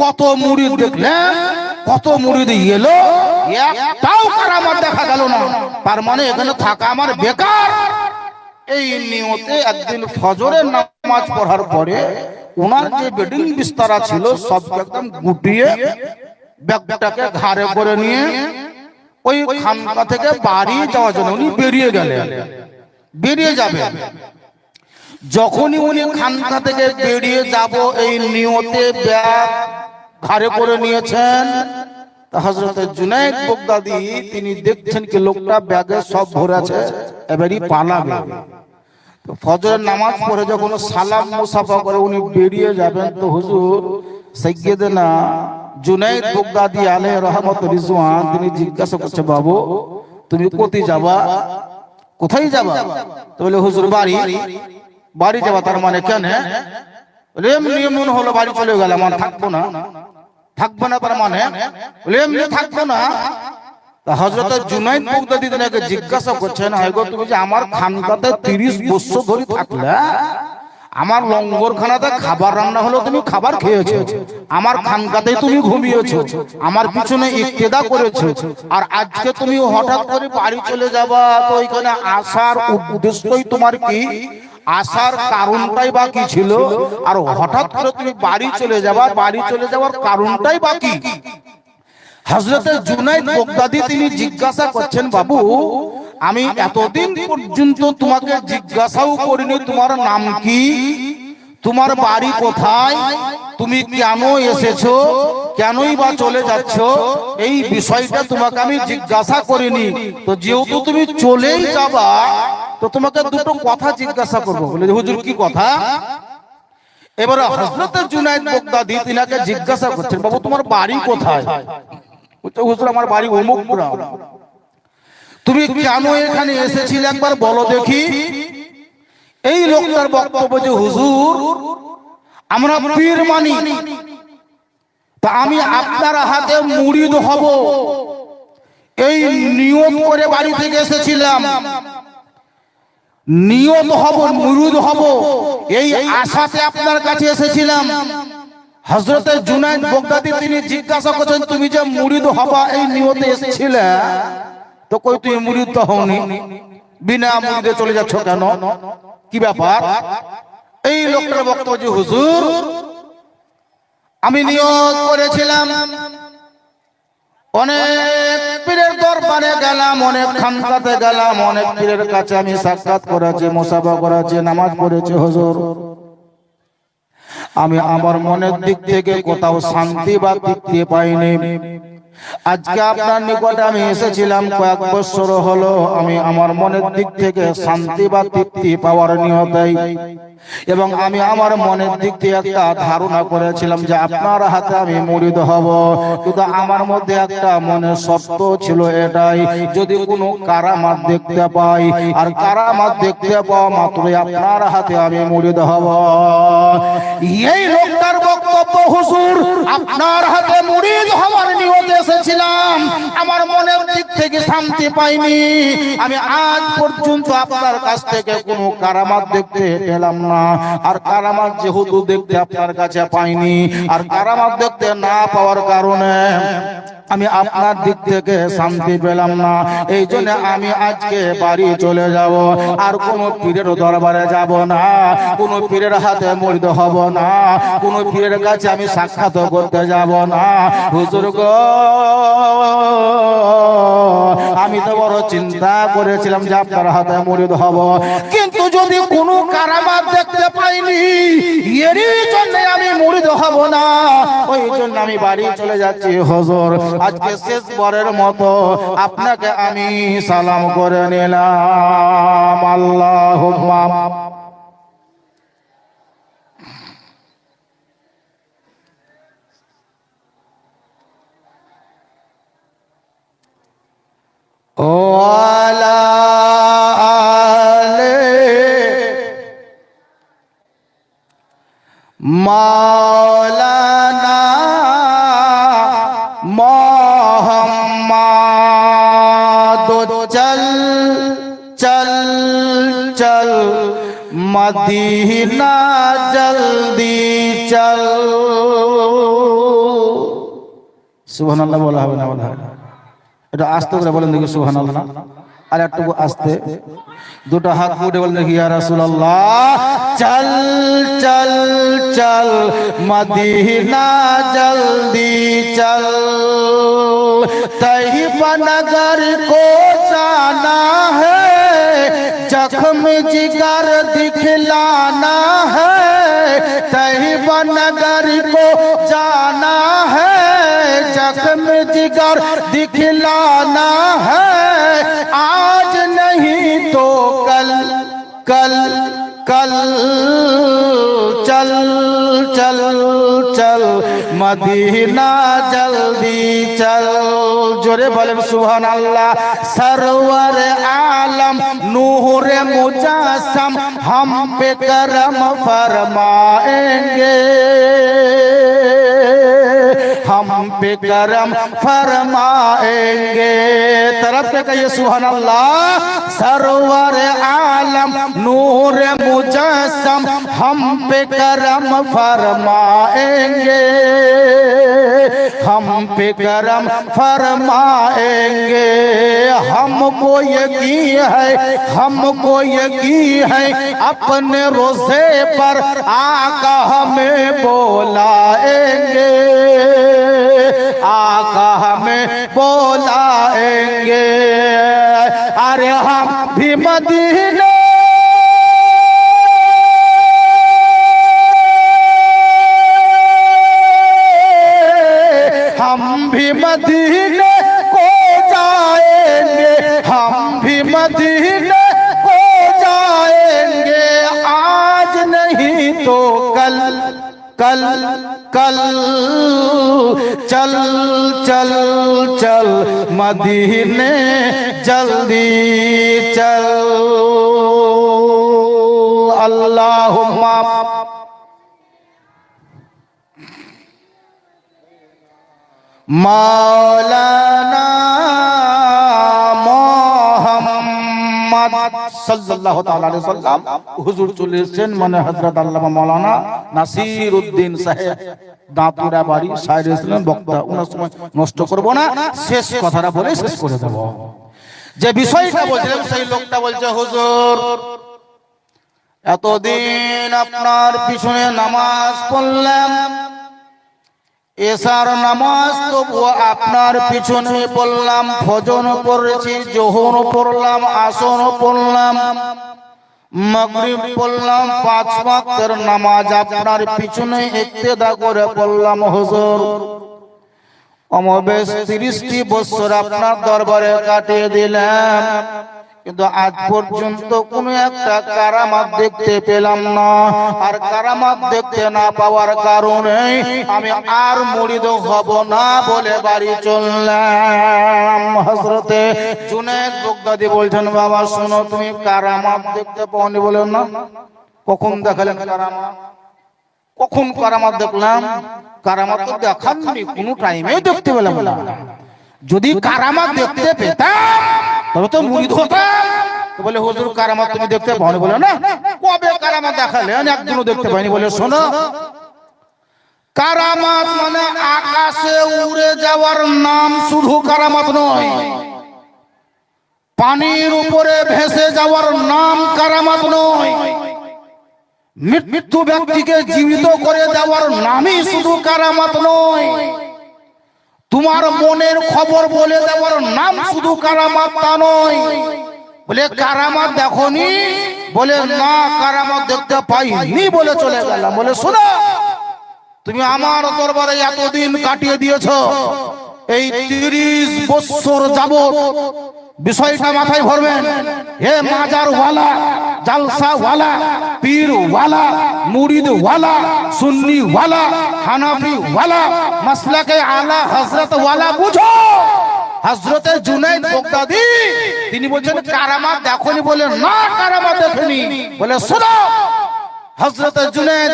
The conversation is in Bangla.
কত মুড়ি দেখলেন কত মুড়ি দিয়ে এলো, একটাও কারামাত দেখা গেল না। তার মানে এখানে থাকা আমার বেকার। এই নিয়তে একদিন ফজরের নামাজ পড়ার পরে ওনার যে বেডিং বিস্তারা ছিল, সব একদম গুটিয়ে ব্যাগটাকে ঘাড়ে করে নিয়ে ওই খানকা থেকে বাড়ি যাওয়ার জন্য উনি বেরিয়ে গেলেন। বেরিয়ে যাবে। যখনই উনি খানকা থেকে বেরিয়ে যাব, এই নিয়তে ব্যাগ ঘাড়ে করে নিয়েছেন। হজরত জুনাইদ বগদাদি, তিনি দেখছেন কি লোকটা ব্যাগে সব ভরে আছে, এবারই পালাবে। ফজরের নামাজ পড়ে যখন সালাম মুসাফা করে উনি বেরিয়ে যাবেন, তো হুজুর সৈয়দনা জুনাইদ বগদাদি আলে রহমত রিজওয়ান, তিনি জিজ্ঞাসা করছে, বাবু, তুমি কোথায় যাবা? কোথায় যাবা? তো বলে, হুজুর, বাড়ি। বাড়ি যাবা, তার মানে কেন? নিয়মন হলো, বাড়ি চলে গেলাম, আর থাকব না। থাকব না তার মানে? এমনি থাকব না। আমার খানকাতে 30 বছর ধরে থাকলে, আমার লঙ্গরখানাতে খাবার রান্না হলো, তুমি খাবার খেয়েছো। আমার খানকাতেই তুমি ঘুমিয়েছো। আমার পিছনে ইক্তেদা করেছ। আর আজকে তুমি হঠাৎ করে বাড়ি চলে যাবা, তো ওইখানে আসার উদ্দেশ্যই তোমার কি? আসার কারণটাই বাকি ছিল? আর হঠাৎ করে তুমি বাড়ি চলে যাবা, বাড়ি চলে যাওয়ার কারণটাই বা কি? হজরতের জুনাইদ বগদাদি তিনি জিজ্ঞাসা করছেন, বাবু, আমি এতদিন পর্যন্ত তোমাকে জিজ্ঞাসাও করিনি, তোমার নাম কি? তোমার বাড়ি কোথায়? তুমি কেন এসেছ? কেনই বা চলে যাচ্ছ? এই বিষয়টা তোমাকে আমি জিজ্ঞাসা করিনি। তো যেহেতু তুমি চলেই যাবা তো তোমাকে দুটো কথা জিজ্ঞাসা করব। বলে হুজুর কি কথা? এবারে হজরত জুনাইদ বগদাদি তিনাকে জিজ্ঞাসা করছেন বাবু তোমার বাড়ি কোথায়? হুজুর আমার বাড়ি অমুক গ্রাম তুমি কেন এখানে এসেছিলে? একবার বলো দেখি। এই লোকটার বক্তব্য যে হুজুর আমরা পীর মানি। তা আমি আপনার হাতে মুড়িদ হব। এই নিয়ম করে বাড়ি থেকে এসেছিলাম। নিয়ত হব মুরুদ হব। এই আশাতে আপনার কাছে এসেছিলাম। হজরতের জুনাইদ বগদাদি তিনি জিজ্ঞাসা করছেন, তুমি যে মুরিদ হবা, এই নিয়তে এসেছিলে? তো কই, তুমি মুরিদ তো হওনি। বিনা মুরিদে চলে যাচ্ছ কেন? কি ব্যাপার? এই লোকটার বক্তব্য হুজুর, আমি নিয়ত করেছিলাম। অনেক গেলাম, অনেক খানকাতে গেলাম, অনেক পীরের কাছে আমি সাক্ষাৎ করেছি, মোসাফা করেছি, নামাজ পড়েছি, হুজুর। আমি আমার মনের দিক থেকে কোথাও শান্তি বা তৃপ্তি পাইনি। আজকে আপনার নিকটে আমি এসেছিলাম কয়েক বছর হলো, আমি আমার মনের দিক থেকে শান্তি বা তৃপ্তি পাওয়ার নিয়তাই। এবং আমি আমার মনের দিক থেকে একটা ধারণা করেছিলাম যে আপনার হাতে আমি মরিদ হব। কিন্তু আমার মধ্যে একটা মনের সত্য ছিল এটাই, যদি কোনো কারামাত দেখতে পাই, আর কারামাত দেখতে পাওয়া মাত্রই আপনার হাতে আমি মরিদ হব। এই বক্তব্য হুজুর, আপনার হাতে হওয়ার নিয়ত এসেছিলাম। আমার মনের দিক থেকে শান্তি পাইনি। আমি আজ পর্যন্ত আপনার কাছ থেকে কোনো কারামাত দেখতে পেলাম না। আর কারামাত যেহেতু দেখতে আপনার কাছে পাইনি, আর কারামাত দেখতে না পাওয়ার কারণে আমি আপনার দিক থেকে শান্তি পেলাম না। এই জন্য আমি আজকে বাড়ি চলে যাব। আর কোন পীরের দরবারে যাব না। কোন পীরের হাতে মরিত হব না। কোন পীরের কাছে আমি সাক্ষাৎ করতে যাব না। হুজুর গো! আমি তো বড় চিন্তা করেছিলাম যে আপনার হাতে মরিদ হব। কিন্তু যদি কোনো কারাবাদ দেখতে পাইনি, এরই জন্য আমি মরিদ হব না। ওই জন্য আমি বাড়ি চলে যাচ্ছি, হজর। আজকে শেষ বরের মতো আপনাকে আমি সালাম করে নিলাম। আল্লাহ মাওলানা মোহাম্মদ, চল চল চল। মদিনা জলদি চল। সুবহান বলা হবে না বলা। এটা আস্তে করে বলেন দেখি সুবহান আল্লাহ আর একটু আসতে। দুটো হাত উঠে বললেন ইয়া রাসূলুল্লাহ চল চল চল মদিনা জলদি চল। طیبہ نگر کو جانا ہے زخم جگر دکھلانا ہے طیبہ نگر کو جانا ہے زخم جگر دکھلانا ہے कल चल चल चल मदीना जल्दी चल जोरे बोले सुभान अल्लाह सरवर आलम नूर मुजासम हम पे करम फरमाएंगे हम पे करम फरमाएंगे کہ یہ سبحان اللہ سرور عالم، نور مجسم، ہم پہ کرم فرمائیں گے۔ ہم پہ کرم فرمائیں گے۔ ہم کو یقین ہے، ہم کو یقین ہے، اپنے روزے پر آقا ہمیں بولائیں گے۔ آقا ہمیں بولائیں گے۔ ارے ہم بھی مدینے कल चल चल चल मदीने जल्दी चल अल्लाह मौलाना मोहम्मद মানে নষ্ট না কথাটা বলে শেষ করে যে বিষয়টা সেই লোকটা বলছে, হুজুর, এতদিন আপনার পিছনে নামাজ পড়লাম এসার নামাজ তবুও আপনার পিছনে পড়লাম ফজন পড়েছি, জোহর পড়লাম আসন পড়লাম নামাজ আপনার পিছনে করে পড়লাম, হুজুর। অমবেশ তিরিশটি বছর আপনার দরবারে কাটিয়ে দিলাম। কিন্তু আজ পর্যন্ত কোন একটা কারামাত দেখতে পেলাম না। আর কারামাত দেখতে না পাওয়ার কারণে আমি আর মরিদ হব না বলে বাড়ি চললাম। হজরতে জুনেদ বগদাদি বলছেন, বাবা, শোনো, তুমি কারামাত দেখতে পাওনি বলেন না? কখন দেখালেন কারামাত? কখন কারামাত দেখলাম? কারামাত তো দেখাননি, কোনো টাইমে দেখতে পেলাম না। যদি কারামাত দেখতে পেতাম তবে তো মুরিদ হতাম তো বলে, হুজুর, কারামাত তুমি দেখতে পাওনি বলে, না কবে কারামাত দেখালেন একদিনও দেখতে পাইনি বলে, শোনো, কারামাত মানে আকাশে উড়ে যাওয়ার নাম শুধু কারামাত নয়। পানির উপরে ভেসে যাওয়ার নাম কারামাত নয়। মৃত্যু ব্যক্তিকে জীবিত করে দেওয়ার নামই শুধু কারামাত নয়। তোমার মনের খবর বলে দেওয়ার নাম শুধু কারামাত তা নয়। বলে, কারামাত দেখনি? বলে, না, কারামাত দেখতে পাইনি, বলে চলে গেলাম। বলে, শোনো, তুমি আমার দরবারে এতদিন কাটিয়ে দিয়েছ। এই তিরিশ বছর যাবত বিষয়টা মাথায় ভরবেন হে মাজার জালসা পীর মুরিদ ওয়ালা সুন্নি ওয়ালা হানাফি ওয়ালা মাসলাকে আলা হযরত ওয়ালা বুঝো। হযরতে জুনাইদ বগদাদি, তিনি বলছেন, কারামাত দেখনি বলে, না কারামাত দেখনি। বলে, শোনো, হযরতে জুনাইদ